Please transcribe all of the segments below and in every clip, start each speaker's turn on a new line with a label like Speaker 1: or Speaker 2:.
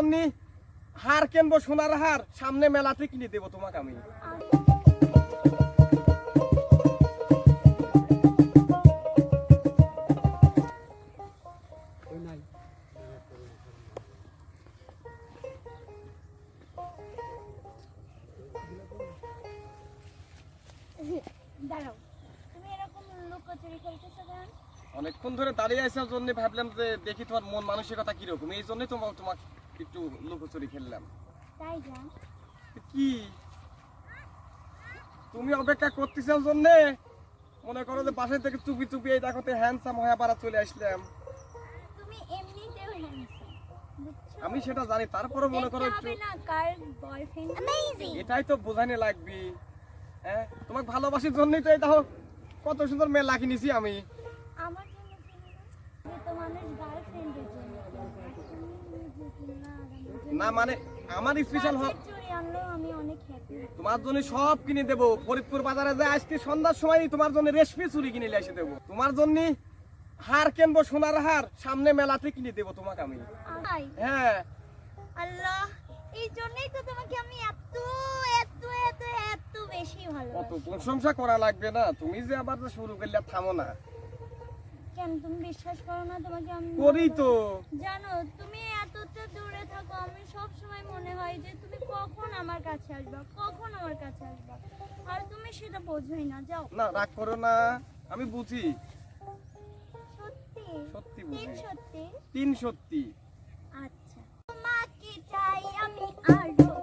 Speaker 1: জন্য হার কিনবো, সোনার হার, সামনে মেলাতে কিনে দেবো তোমাকে আমি। অনেকক্ষণ ধরে দাঁড়িয়ে আসার জন্য ভাবলাম যে দেখি তোমার মন মানসিকতা কীরকম, এই জন্যই তোমার তোমাকে একটু লুকোচুরি খেললাম।
Speaker 2: তাই যান
Speaker 1: কি? তুমি অপেক্ষা করতেছো জন্য? মনে করো যে বাসায় থেকে চুপি চুপি এই দেখোতে হ্যান্ডসাম হয়ে পারা চলে আসলাম।
Speaker 2: তুমি এমনিতেও হ্যান্ডসাম
Speaker 1: আমি সেটা জানি তারপরে মনে করো একটু
Speaker 2: হবে না কার বয়ফ্রেন্ড অ্যামেজিং
Speaker 1: এটাই তো বোঝানে লাগবে। হ্যাঁ? তোমাকে ভালোবাসার জন্যই তো এই দেখো কত সুন্দর মেয়ে লাখি নিছি আমি।
Speaker 2: আমার জন্য তো মানুষ গার্লফ্রেন্ডের জন্য কিনবে। তুমি নিজে কিনলা, আর আমার জন্য
Speaker 1: না মানে আমার স্পেশাল
Speaker 2: হ্যাপি
Speaker 1: তোমার জন্য সব কিনে দেবো। ফরিদপুর বাজারে যায় আজকে সন্ধ্যার সময় তোমার জন্য রেশমি চুরি কিনে এসে দেবো। তোমার জন্য হার কিনবো সোনার হার সামনে মেলাতে কিনে দেবো তোমাকে আমি। হ্যাঁ।
Speaker 2: আল্লাহ এই জন্যই তো তোমাকে আমি এত এত এত এত বেশি
Speaker 1: কত
Speaker 2: ভালোবাসি।
Speaker 1: প্রশংসা করা লাগবে না। তুমি যে আবার শুরু করলে থামো না।
Speaker 2: কেন তুমি বিশ্বাস করো না তোমাকে আমি
Speaker 1: করি তো।
Speaker 2: জানো তুমি এতটা দূরে থাকো আমি সব সময় মনে হয় যে তুমি কখন আমার কাছে আসবা কখন আমার কাছে আসবা? আর তুমি সেটা বোঝোই না যাও।
Speaker 1: না রাগ করো না আমি বুঝি।
Speaker 2: সত্যি?
Speaker 1: সত্যি
Speaker 2: তিন সত্যি?
Speaker 1: তিন সত্যি।
Speaker 2: আচ্ছা। তোমাকে চাই আমি আরও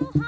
Speaker 2: know how.